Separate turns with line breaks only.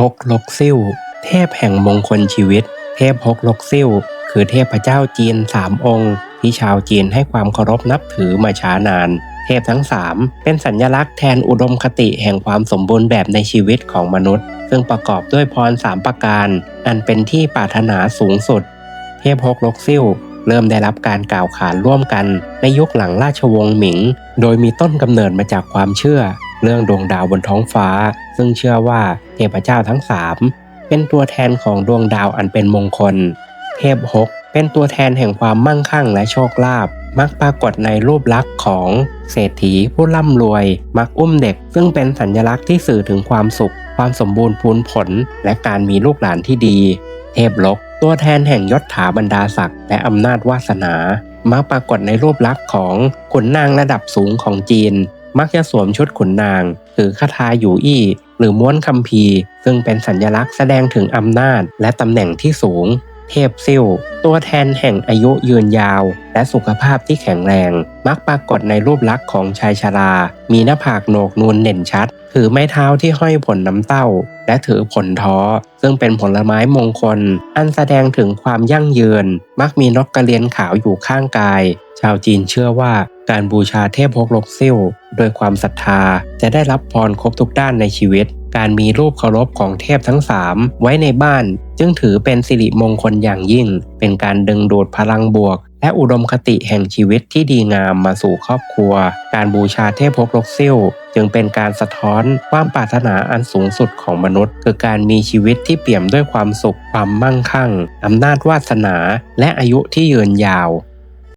ฮกลกซิ่วเทพแห่งมงคลชีวิต เทพฮกลกซิ่วคือเทพเจ้าจีนสามองค์ ที่ชาวจีนให้ความเคารพนับถือมาช้านาน เทพทั้งสามเป็นสัญลักษณ์แทนอุดมคติแห่งความสมบูรณ์แบบในชีวิตของมนุษย์ ซึ่งประกอบด้วยพรสามประการ อันเป็นที่ปรารถนาสูงสุด เทพฮกลกซิ่วเริ่มได้รับการกล่าวขานร่วมกันในยุคหลังราชวงศ์หมิง โดยมีต้นกำเนิดมาจากความเชื่อ เรื่องดวงดาวบนท้องฟ้า ซึ่งเชื่อว่าเทพเจ้าทั้งสามเป็นตัวแทนของดวงดาวอันเป็นมงคล เทพฮกเป็นตัวแทนแห่งความมั่งคั่งและโชคลาภมักปรากฏในรูปลักษณ์ของเศรษฐีผู้ร่ำรวย มักอุ้มเด็ก ซึ่งเป็นสัญลักษณ์ที่สื่อถึงความสุข ความสมบูรณ์พูนผล และการมีลูกหลานที่ดี เทพลก ตัวแทนแห่งยศถาบรรดาศักดิ์และอำนาจวาสนา มักปรากฏในรูปลักษณ์ของขุนนางระดับสูงของจีน มักจะสวมชุดขุนนาง ถือคาถาอยู่อี้ หรือม้วนคัมภีร์ ซึ่งเป็นสัญลักษณ์แสดงถึงอำนาจและตำแหน่งที่สูง เทพซิ่วตัวแทนแห่งอายุยืนยาว และสุขภาพที่แข็งแรง มักปรากฏในรูปลักษณ์ของชายชรา มีหน้าผากโหนกนูนเด่นชัด ถือไม้เท้าที่ห้อยผลน้ำเต้า และถือผลท้อ ซึ่งเป็นผลไม้มงคล อันแสดงถึงความยั่งยืน มักมีนกกระเรียนขาวอยู่ข้างกาย ชาวจีนเชื่อว่าการบูชาเทพฮกลกซิ่วโดยความศรัทธาจะได้รับพรครบทุกด้านในชีวิต การมีรูปเคารพของเทพทั้งสามไว้ในบ้าน จึงถือเป็นสิริมงคลอย่างยิ่ง เป็นการดึงดูดพลังบวก และอุดมคติแห่งชีวิตที่ดีงามมาสู่ครอบครัว การบูชาเทพฮกลกซิ่วจึงเป็นการสะท้อนความปรารถนาอันสูงสุดของมนุษย์ คือการมีชีวิตที่เปี่ยมด้วยความสุขความมั่งคั่งอำนาจวาสนา และอายุที่ยืนยาว